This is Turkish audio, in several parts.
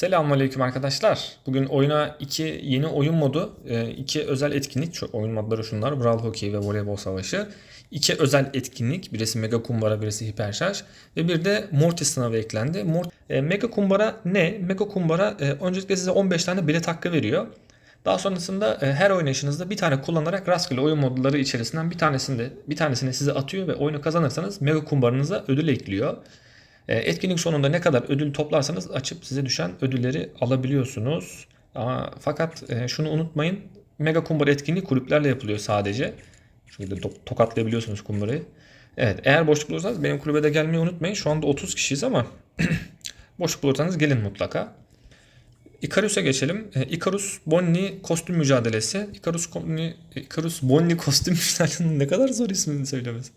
Selamünaleyküm arkadaşlar. Bugün oyuna iki yeni oyun modu, e, iki özel etkinlik, şu oyun modları şunlar, Brawl Hockey ve Voleybol Savaşı. İki özel etkinlik, birisi Mega Kumbara, birisi Hiperşarj ve bir de Mortis sınavı eklendi. Mort e, Mega Kumbara ne? Mega Kumbara e, öncelikle size 15 tane bilet hakkı veriyor. Daha sonrasında her oynayışınızda bir tane kullanarak rastgele oyun modları içerisinden bir tanesini bir tanesini size atıyor ve oyunu kazanırsanız Mega Kumbaranıza ödül ekliyor. E, Etkinlik sonunda ne kadar ödül toplarsanız açıp size düşen ödülleri alabiliyorsunuz. Ama, fakat e, şunu unutmayın. Mega kumbara etkinliği kulüplerle yapılıyor sadece. To- tokatlayabiliyorsunuz kumbarayı. Evet eğer boşluk bulursanız benim kulübe de gelmeyi unutmayın. Şu anda 30 kişiyiz ama boşluk bulursanız gelin mutlaka. Icarus'a geçelim. E, Icarus Bonnie kostüm mücadelesi. Icarus Bonnie, Icarus Bonnie kostüm mücadelesi ne kadar zor ismini söylemesi.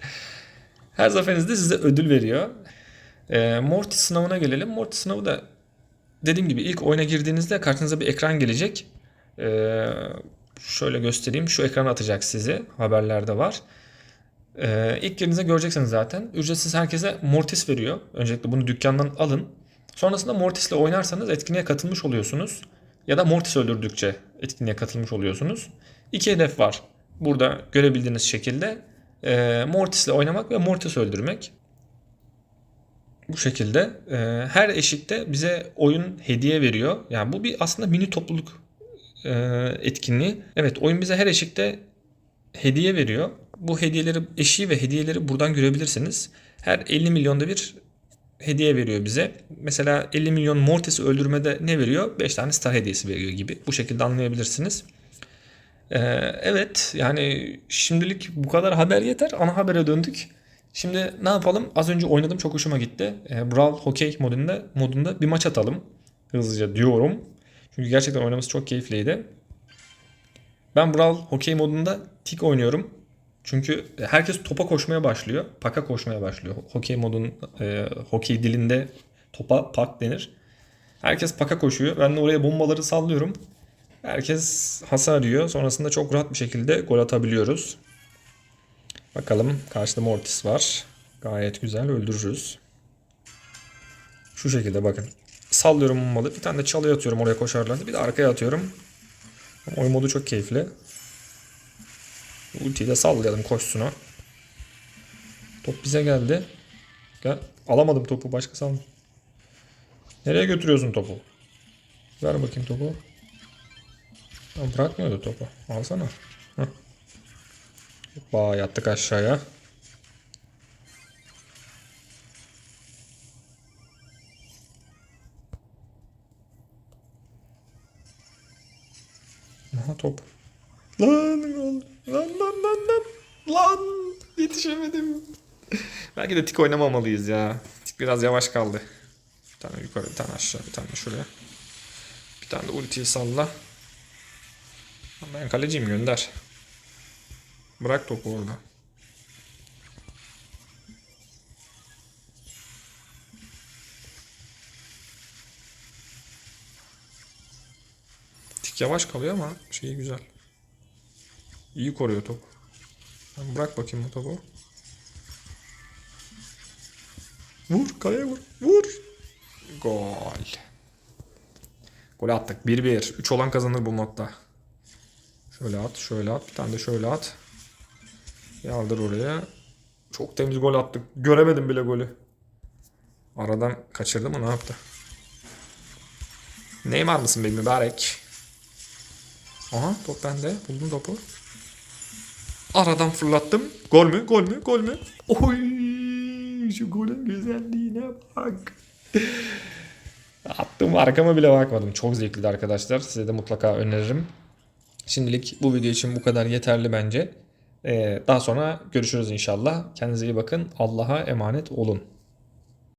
Her zaferinizde size ödül veriyor. E, Mortis sınavına gelelim. Mortis sınavı da dediğim gibi ilk oyuna girdiğinizde karşınıza bir ekran gelecek. E, şöyle göstereyim. Şu ekranı atacak sizi. Haberlerde var. E, ilk girdiğinizde göreceksiniz zaten. Ücretsiz herkese Mortis veriyor. Öncelikle bunu dükkandan alın. Sonrasında Mortis'le oynarsanız etkinliğe katılmış oluyorsunuz. Ya da Mortis öldürdükçe etkinliğe katılmış oluyorsunuz. İki hedef var. Burada görebildiğiniz şekilde e, Mortis'le oynamak ve Mortis öldürmek. Bu şekilde e, her eşikte bize oyun hediye veriyor. Yani bu bir aslında mini topluluk e, etkinliği. Evet oyun bize her eşikte hediye veriyor. Bu hediyeleri eşiği ve hediyeleri buradan görebilirsiniz. Her 50 milyonda bir hediye veriyor bize. Mesela 50 milyon Mortis'i öldürmede ne veriyor? 5 tane star hediyesi veriyor gibi. Bu şekilde anlayabilirsiniz. Ee, evet yani şimdilik bu kadar haber yeter. Ana habere döndük. Şimdi ne yapalım? Az önce oynadım çok hoşuma gitti. Ee, Brawl Hockey modunda, modunda bir maç atalım. Hızlıca diyorum. Çünkü gerçekten oynaması çok keyifliydi. Ben Brawl Hockey modunda tik oynuyorum. Çünkü herkes topa koşmaya başlıyor. Paka koşmaya başlıyor. Hokey modun e, hokey dilinde topa pak denir. Herkes paka koşuyor. Ben de oraya bombaları sallıyorum. Herkes hasar yiyor. Sonrasında çok rahat bir şekilde gol atabiliyoruz. Bakalım karşıda Mortis var. Gayet güzel öldürürüz. Şu şekilde bakın. Sallıyorum bombalı. Bir tane de çalıya atıyorum oraya koşarlar. Bir de arkaya atıyorum. Oyun modu çok keyifli. Ultiyi de sallayalım koşsuna. Top bize geldi. Gel. Alamadım topu. Başka sal. Nereye götürüyorsun topu? Ver bakayım topu. Ya bırakmıyordu topu. Alsana. Heh. Hoppa yattık aşağıya. Aha top. Lan lan lan lan lan lan yetişemedim. Belki de tik oynamamalıyız ya. Tik biraz yavaş kaldı. Bir tane yukarı, bir tane aşağı, bir tane şuraya. Bir tane de ultiyi salla. Ben kaleciyim gönder. Bırak topu orada. Tik yavaş kalıyor ama şeyi güzel. İyi koruyor top. Bırak bakayım bu topu. Vur kaleye vur. Vur. Gol. Gol attık. 1-1. 3 olan kazanır bu modda. Şöyle at, şöyle at. Bir tane de şöyle at. Yardır oraya. Çok temiz gol attık. Göremedim bile golü. Aradan kaçırdı mı ne yaptı? Neymar mısın benim mübarek? Aha top bende. Buldum topu. Aradan fırlattım. Gol mü? Gol mü? Gol mü? Oy! Şu golün güzelliğine bak. Attım arkama bile bakmadım. Çok zevkliydi arkadaşlar. Size de mutlaka öneririm. Şimdilik bu video için bu kadar yeterli bence. Ee, daha sonra görüşürüz inşallah. Kendinize iyi bakın. Allah'a emanet olun.